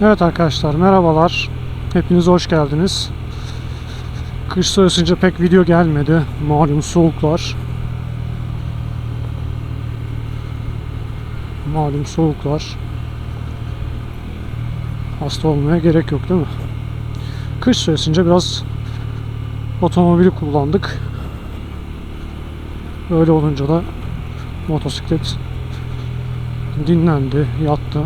Evet arkadaşlar merhabalar. Hepiniz hoş geldiniz. Kış soğusunca pek video gelmedi. Malum soğuklar. Malum soğuklar. Hasta olmaya gerek yok değil mi? Kış soğusunca biraz otomobili kullandık. Öyle olunca da motosiklet dinlendi, yattı.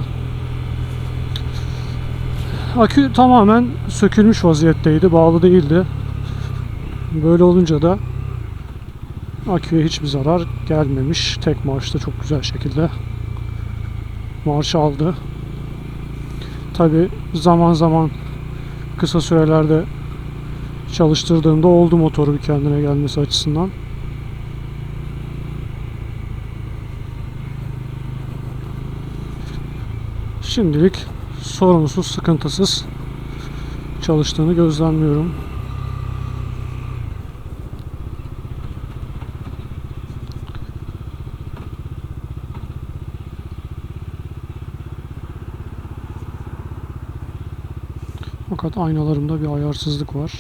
Akü tamamen sökülmüş vaziyetteydi, bağlı değildi. Böyle olunca da aküye hiçbir zarar gelmemiş. Tek marşta çok güzel şekilde marş aldı. Tabi zaman zaman kısa sürelerde çalıştırdığımda oldu motoru bir kendine gelmesi açısından. Şimdilik sorunsuz, sıkıntısız çalıştığını gözlemliyorum. Fakat aynalarımda bir ayarsızlık var.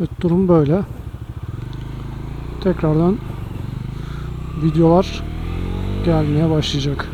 Evet durum böyle. Tekrardan videolar gelmeye başlayacak.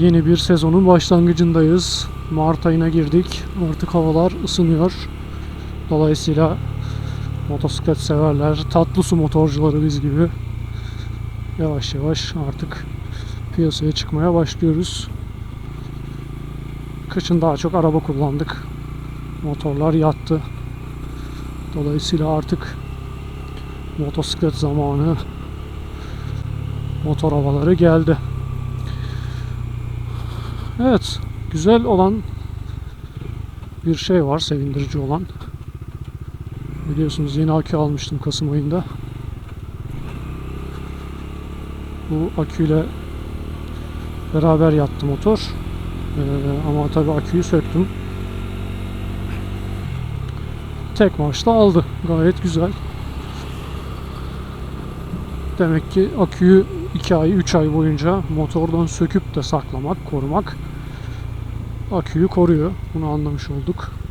Yeni bir sezonun başlangıcındayız. Mart ayına girdik. Artık havalar ısınıyor. Dolayısıyla motosiklet severler, tatlı su motorcuları biz gibi yavaş yavaş artık piyasaya çıkmaya başlıyoruz. Kışın daha çok araba kullandık. Motorlar yattı. Dolayısıyla artık motosiklet zamanı motor havaları geldi. Evet, güzel olan bir şey var, sevindirici olan. Biliyorsunuz yeni akü almıştım Kasım ayında. Bu aküyle beraber yattı motor. Ee, ama tabii aküyü söktüm. Tek marşta aldı. Gayet güzel. Demek ki aküyü 2 ay 3 ay boyunca motordan söküp de saklamak, korumak aküyü koruyor. Bunu anlamış olduk.